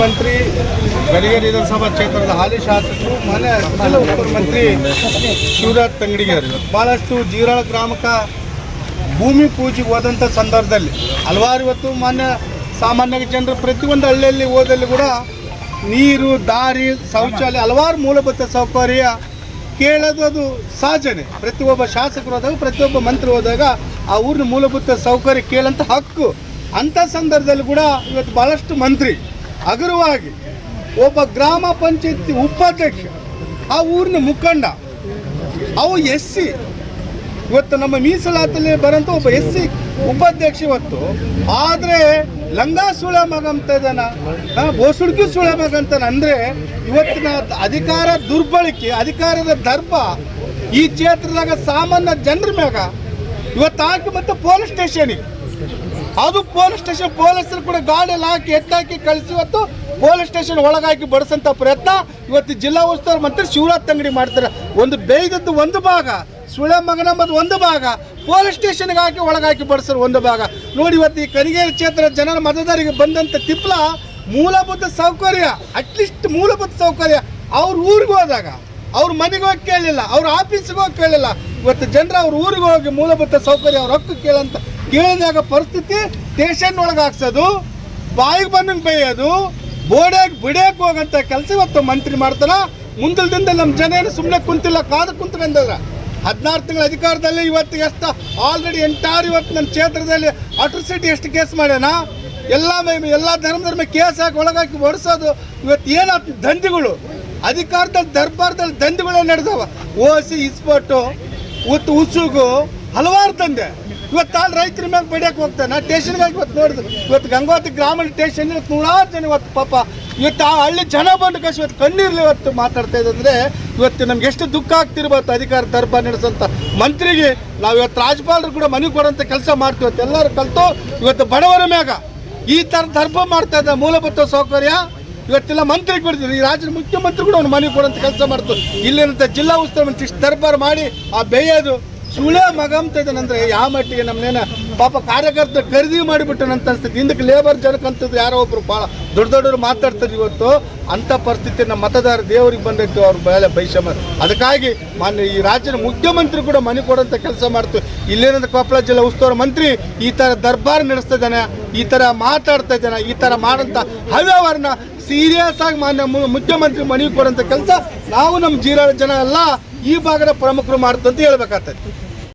ಮಂತ್ರಿ ಗಡಿಗೇರಿ ವಿಧಾನಸಭಾ ಕ್ಷೇತ್ರದ ಹಾಲಿ ಶಾಸಕರು, ಮಾನ್ಯ ಮುಖ್ಯಮಂತ್ರಿ ಶಿವರಾಜ್ ತಂಗಡಿಗೇರಿ ಭಾಳಷ್ಟು ಜೀರಾಳ ಗ್ರಾಮಕ್ಕೆ ಭೂಮಿ ಪೂಜೆಗೆ ಹೋದಂಥ ಸಂದರ್ಭದಲ್ಲಿ ಹಲವಾರು ಇವತ್ತು ಮಾನ್ಯ ಸಾಮಾನ್ಯ ಜನರು ಪ್ರತಿಯೊಂದು ಹಳ್ಳಿಯಲ್ಲಿ ಹೋದಲ್ಲಿ ಕೂಡ ನೀರು, ದಾರಿ, ಶೌಚಾಲಯ ಹಲವಾರು ಮೂಲಭೂತ ಸೌಕರ್ಯ ಕೇಳೋದು ಅದು ಸಹಜನೇ. ಪ್ರತಿಯೊಬ್ಬ ಶಾಸಕರು ಹೋದಾಗ, ಪ್ರತಿಯೊಬ್ಬ ಮಂತ್ರಿ ಹೋದಾಗ ಆ ಊರಿನ ಮೂಲಭೂತ ಸೌಕರ್ಯ ಕೇಳಂತ ಹಕ್ಕು. ಅಂಥ ಸಂದರ್ಭದಲ್ಲಿ ಕೂಡ ಇವತ್ತು ಭಾಳಷ್ಟು ಮಂತ್ರಿ ಹಗುರವಾಗಿ ಒಬ್ಬ ಗ್ರಾಮ ಪಂಚಾಯತಿ ಉಪಾಧ್ಯಕ್ಷ, ಆ ಊರಿನ ಮುಖಂಡ, ಅವು ಎಸ್ ಸಿ. ಇವತ್ತು ನಮ್ಮ ಮೀಸಲಾತಿಯಲ್ಲಿ ಬರೋಂಥ ಒಬ್ಬ ಎಸ್ ಸಿ ಉಪಾಧ್ಯಕ್ಷ ಇವತ್ತು. ಆದರೆ ಲಂಗಾ ಸುಳ ಮಗ ಅಂತ ಇದ್ದಾನ ಬೋಸುಡ್ಕಿ ಸುಳ ಮಗ ಅಂದ್ರೆ ಅಂದರೆ ಇವತ್ತಿನ ಅಧಿಕಾರ ದುರ್ಬಳಕೆ, ಅಧಿಕಾರದ ದರ್ಪ ಈ ಕ್ಷೇತ್ರದಾಗ ಸಾಮಾನ್ಯ ಜನರ ಮ್ಯಾಗ. ಇವತ್ತು ಹಾಕಿ ಮತ್ತೆ ಪೊಲೀಸ್ ಸ್ಟೇಷನಿಗೆ ಅದು ಪೊಲೀಸ್ ಸ್ಟೇಷನ್ ಪೊಲೀಸರು ಕೂಡ ಗಾಡಿಯಲ್ಲಿ ಹಾಕಿ, ಎತ್ತಾಕಿ ಕಳಿಸಿ ಇವತ್ತು ಪೊಲೀಸ್ ಸ್ಟೇಷನ್ ಒಳಗಾಕಿ ಬಡಿಸಂತ ಪ್ರಯತ್ನ ಇವತ್ತು ಜಿಲ್ಲಾ ಉಸ್ತುವಾರಿ ಮಂತ್ರಿ ಶಿವರಾಜ್ ತಂಗಡಿ ಮಾಡ್ತಾರೆ. ಒಂದು ಬೇಯ್ದದ್ದು ಒಂದು ಭಾಗ ಸುಳೆ ಮಗನಂಬದು ಒಂದು ಭಾಗ, ಪೊಲೀಸ್ ಸ್ಟೇಷನ್ಗೆ ಹಾಕಿ ಒಳಗಾಕಿ ಬಡಿಸೋರು ಒಂದು ಭಾಗ. ನೋಡಿ ಇವತ್ತು ಈ ಕರಿಗೇರಿ ಕ್ಷೇತ್ರ ಜನರ ಮತದಾರರಿಗೆ ಬಂದಂಥ ತಿಪ್ಲ, ಮೂಲಭೂತ ಸೌಕರ್ಯ ಅಟ್ಲೀಸ್ಟ್ ಮೂಲಭೂತ ಸೌಕರ್ಯ. ಅವ್ರ ಊರಿಗೆ ಹೋದಾಗ, ಅವ್ರ ಮನೆಗೆ ಹೋಗಿ ಕೇಳಲಿಲ್ಲ ಅವ್ರ ಆಫೀಸಿಗೆ ಹೋಗಿ ಕೇಳಲಿಲ್ಲ ಇವತ್ತು ಜನರು ಅವ್ರ ಊರಿಗೆ ಹೋಗಿ ಮೂಲಭೂತ ಸೌಕರ್ಯ ಅವ್ರ ಹಕ್ಕು ಕೇಳಂತ ಕೇಳಿದಾಗ ಪರಿಸ್ಥಿತಿ ಸ್ಟೇಷನ್ ಒಳಗೆ ಹಾಕ್ಸೋದು, ಬಾಯಿಗೆ ಬಂದಂಗೆ ಬೇಯೋದು ಬೋರ್ಡಾಗಿ ಬಿಡಕ್ಕೆ ಹೋಗಂತ ಕೆಲಸ ಇವತ್ತು ಮಂತ್ರಿ ಮಾಡ್ತಾರ. ಮುಂದಲ್ದಿಂದ ನಮ್ಮ ಜನ ಏನು ಸುಮ್ಮನೆ ಕುಂತಿಲ್ಲ, ಕಾದು ಕುಂತ್ಕೊಂಡವ್ರ ಹದಿನಾರು ತಿಂಗಳ ಅಧಿಕಾರದಲ್ಲಿ ಇವತ್ತು ಎಷ್ಟು ಆಲ್ರೆಡಿ ಎಂಟಾರು ಇವತ್ತು ನಮ್ಮ ಕ್ಷೇತ್ರದಲ್ಲಿ ಅಟ್ರಿಸಿಟಿ ಎಷ್ಟು ಕೇಸ್ ಮಾಡ್ಯಾನ? ಎಲ್ಲ ಎಲ್ಲ ಧರ್ಮದ ಮೇಲೆ ಕೇಸ್ ಹಾಕಿ ಒಳಗಾಕಿ ಹೊಡ್ಸೋದು ಇವತ್ತು ಏನಾಗ್ತದೆ ದಂಧೆಗಳು? ಅಧಿಕಾರದಲ್ಲಿ, ದರ್ಬಾರದಲ್ಲಿ ದಂಧಿಗಳೇ ನಡೆದವ. ಓಸಿ ಇಸ್ಪೋಟು ಉತ್ ಉಸುಗು, ಹಲವಾರು ದಂಧೆ. ಇವತ್ತು ಅಲ್ಲಿ ರೈತರ ಮೇಲೆ ಬಡಿಯಕ್ಕೆ ಹೋಗ್ತಾನೆ ಸ್ಟೇಷನ್ಗೆ ಇವತ್ತು ನೋಡಿದ್ರು ಇವತ್ತು ಗಂಗಾವತಿ ಗ್ರಾಮೀಣ ಸ್ಟೇಷನ್ ಇವತ್ತು ನೂರಾರು ಜನ ಇವತ್ತು ಪಾಪ, ಇವತ್ತು ಆ ಹಳ್ಳಿ ಜನ ಬಂದು ಕಷ್ಟ ಇವತ್ತು ಕಣ್ಣೀರ್ಲಿ ಇವತ್ತು ಮಾತಾಡ್ತಾ ಇದ್ದಂದ್ರೆ ಇವತ್ತು ನಮ್ಗೆ ಎಷ್ಟು ದುಃಖ ಆಗ್ತಿರ್ಬೋದು ಅಧಿಕಾರ ದರ್ಬ ನಡೆಸಂತ ಮಂತ್ರಿಗೆ ನಾವು ಇವತ್ತು ರಾಜ್ಯಪಾಲರು ಕೂಡ ಮನೆ ಕೊಡೋಂಥ ಕೆಲಸ ಮಾಡ್ತೀವಿ. ಎಲ್ಲರೂ ಕಲಿತು ಇವತ್ತು ಬಡವರ ಮ್ಯಾಗ ಈ ಥರ ದರ್ಬ ಮಾಡ್ತಾ ಇದ್ದ ಮೂಲಭೂತ ಸೌಕರ್ಯ ಇವತ್ತೆಲ್ಲ ಮಂತ್ರಿ ಕೊಡ್ತೀವಿ ಈ ರಾಜ್ಯದ ಮುಖ್ಯಮಂತ್ರಿ ಕೂಡ ಅವ್ನು ಮನೆ ಕೊಡೋಂಥ ಕೆಲಸ ಮಾಡ್ತು ಇಲ್ಲಿನಂತ ಜಿಲ್ಲಾ ಉಸ್ತುವಾರಿ ದರ್ಬಾರ್ ಮಾಡಿ ಆ ಬೇಯೋದು. ಸುಳ್ಳೆ ಮಗ ಅಂತ ಇದ್ದಾನಂದ್ರೆ ಯಾವ ಮಟ್ಟಿಗೆ ನಮ್ಮನೇನ ಪಾಪ ಕಾರ್ಯಕರ್ತ ಖರೀದಿ ಮಾಡಿಬಿಟ್ಟು ಅಂತ ಅನ್ಸ್ತೈತಿ ಹಿಂದಕ್ಕೆ ಲೇಬರ್ ಜನಕ್ಕಂತದ್ದು ಯಾರೋ ಒಬ್ರು ಭಾಳ ದೊಡ್ಡ ದೊಡ್ಡವ್ರು ಮಾತಾಡ್ತಾರೆ ಇವತ್ತು. ಅಂಥ ಪರಿಸ್ಥಿತಿ ನಮ್ಮ ಮತದಾರ ದೇವರಿಗೆ ಬಂದೈತೆ ಅವ್ರ ಮೇಲೆ ಬೈಷಮ ಅದಕ್ಕಾಗಿ ಮಾನ್ಯ ಈ ರಾಜ್ಯದ ಮುಖ್ಯಮಂತ್ರಿ ಕೂಡ ಮನೆ ಕೊಡೋಂಥ ಕೆಲಸ ಮಾಡ್ತು. ಇಲ್ಲೇನಂದ್ರೆ ಕೊಪ್ಪಳ ಜಿಲ್ಲಾ ಉಸ್ತುವಾರಿ ಮಂತ್ರಿ ಈ ಥರ ದರ್ಬಾರ್ ನಡೆಸ್ತಾ ಇದ್ದಾನೆ, ಈ ಥರ ಮಾತಾಡ್ತಾ ಇದ್ದಾನೆ, ಈ ಥರ ಮಾಡೋಂಥ ಹವ್ಯವರ್ನ ಸೀರಿಯಸ್ ಆಗಿ ಮಾನ್ಯ ಮುಖ್ಯಮಂತ್ರಿ ಮನೆ ಕೊಡೋಂಥ ಕೆಲಸ ನಾವು ನಮ್ಮ ಜೀರಾಳ ಜನ ಎಲ್ಲ ಈ ಭಾಗದ ಪ್ರಮುಖರು ಮಾಡ್ತಂತ ಹೇಳ್ಬೇಕಾಗ್ತದೆ.